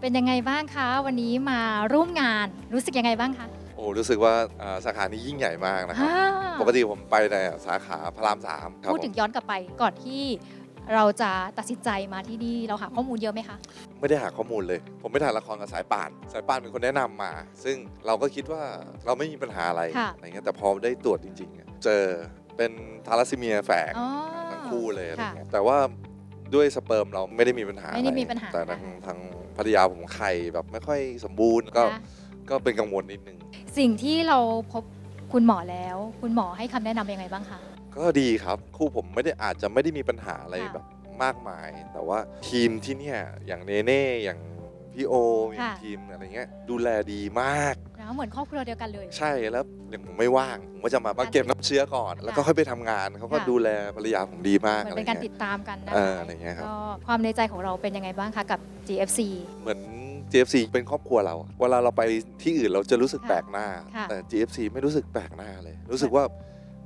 เป็นยังไงบ้างคะ วันนี้มาร่วมงานรู้สึกยังไงบ้างคะ โอ้รู้สึกว่าอ่าสาขานี้ยิ่งใหญ่มากนะครับ อ่า ปกติผมไปในสาขาพระรามสามครับพูดถึงผมย้อนกลับไปก่อนที่เราจะตัดสินใจมาที่นี่เราหาข้อมูลเยอะไหมคะ ไม่ได้หาข้อมูลเลย ผมไปถ่ายละครกับสายป่าน สายป่านเป็นคนแนะนำมา ซึ่งเราก็คิดว่าเราไม่มีปัญหาอะไรค่ะ อะไรเงี้ยแต่พอได้ตรวจจริงๆอะเจอเป็นทาลัสซีเมียแฝง อ๋อ ทั้งคู่เลยอะไรค่ะเงี้ยแต่ว่า ด้วยสเปิร์มเราไม่ได้มีปัญหาไม่ได้อะรมีปัญหาแต่ทางทางภรรยาผมไข่แบบไม่ค่อยสมบูรณ์ก็นะคะก็เป็นกังวลนิดนึง สิ่งที่เราพบคุณหมอแล้ว คุณหมอให้คำแนะนำยังไงบ้างคะ ก็ดีครับ คู่ผมไม่ได้อาจจะไม่ได้มีปัญหาอะไรค่ะแบบมากมาย แต่ว่าทีมที่เนี่ยอย่างเนเน่อย่าง พี่โออย่างค่ะ ทีมอะไรเงี้ยดูแลดีมาก นะเหมือนครอบครัวเดียวกันเลย ใช่แล้วอย่างผมไม่ว่าง ผมก็จะมามาเก็บน้ำเชื้อก่อน แล้วก็ค่ะค่อยไปทำงานเขาก็ค่ะ ดูแลภรรยาผมดีมากเหมือนอะไรเป็นการเงี้ติย ดตามกันนะเอคะออะไรเงี้ยครับ ก็ความในใจของเราเป็นยังไงบ้างคะกับ GFC เหมือน GFC เป็นครอบครัวเราเวลาเราไปที่อื่นเราจะรู้สึกค่ะแปลกหน้า ค่ะ แต่ GFC ไม่รู้สึกแปลกหน้าเลย รู้สึกว่า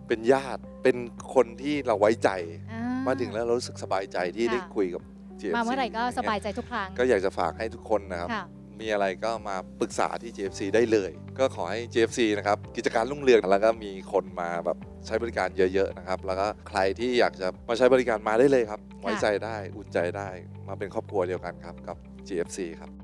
เป็นญาติเป็นคนที่เราไว้ใจ อ่ มาถึงแล้วเรารู้สึกสบายใจที่ค่ะ ได้คุยกับ GFC มาเมื่อไหร่ก็ะสเงี้บายใจทุกครั้ง ก็อยากจะฝากให้ทุกคนนะครับ ค่ะ มีอะไรก็มาปรึกษาที่ GFC ได้เลย ก็ขอให้ GFC นะครับ กิจการรุ่งเรืองแล้วก็มีคนมาแบบใช้บริการเยอะๆนะครับ แล้วก็ใครที่อยากจะมาใช้บริการมาได้เลยครับ ไว้ใจได้ อุ่นใจได้ มาเป็นครอบครัวเดียวกันครับกับ GFC ครับ